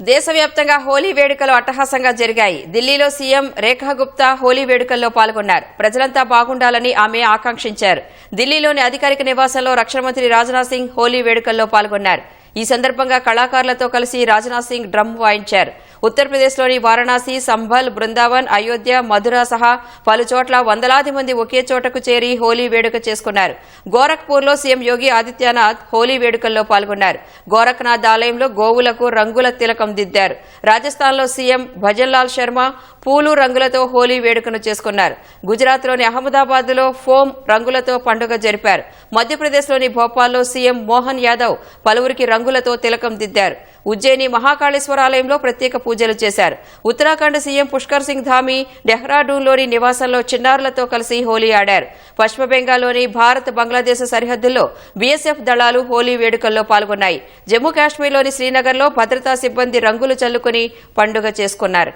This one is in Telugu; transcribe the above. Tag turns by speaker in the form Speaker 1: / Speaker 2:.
Speaker 1: దేశవ్యాప్తంగా హోలీ వేడుకలు అట్టహాసంగా జరిగాయి. ఢిల్లీలో సీఎం రేఖా గుప్తా హోలీ వేడుకల్లో పాల్గొన్నారు. ప్రజలంతా బాగుండాలని ఆమె ఆకాంక్షించారు. ఢిల్లీలోని అధికారిక నివాసంలో రక్షణ మంత్రి రాజ్నాథ్ సింగ్ హోలీ వేడుకల్లో పాల్గొన్నారు. ఈ సందర్భంగా కళాకారులతో కలిసి రాజ్నాథ్ సింగ్ డ్రమ్ వాయించారు. ఉత్తరప్రదేశ్లోని వారణాసి సంభల్ బృందావన్ అయోధ్య మధుర సహా పలు చోట్ల వందలాది మంది ఒకే చోటకు చేరి హోలీ వేడుక చేసుకున్నారు. గోరఖ్పూర్లో సీఎం యోగి ఆదిత్యనాథ్ హోలీ వేడుకల్లో పాల్గొన్నారు. గోరఖ్నాథ్ ఆలయంలో గోవులకు రంగుల తిలకం దిద్దారు. రాజస్థాన్లో సీఎం భజన్లాల్ శర్మ పూలు రంగులతో హోలీ వేడుకను చేసుకున్నారు. గుజరాత్లోని అహ్మదాబాద్లో ఫోమ్ రంగులతో పండుగ జరిపారు. మధ్యప్రదేశ్లోని భోపాల్లో సీఎం మోహన్ యాదవ్ పలువురికి రంగులతో తిలకం దిద్దారు. ఉజ్జయిని మహాకాళేశ్వర ఆలయంలో ప్రత్యేక పూజలు చేశారు. ఉత్తరాఖండ్ సీఎం పుష్కర్ సింగ్ ధామి డెహ్రాడూన్లోని నివాసంలో చిన్నారులతో కలిసి హోలీ ఆడారు. పశ్చిమ బెంగాల్లోని భారత్ బంగ్లాదేశ్ సరిహద్దుల్లో బీఎస్ఎఫ్ దళాలు హోలీ వేడుకల్లో పాల్గొన్నాయి. జమ్మూ కాశ్మీర్లోని శ్రీనగర్లో భద్రతా సిబ్బంది రంగులు చల్లుకుని పండుగ చేసుకున్నారు.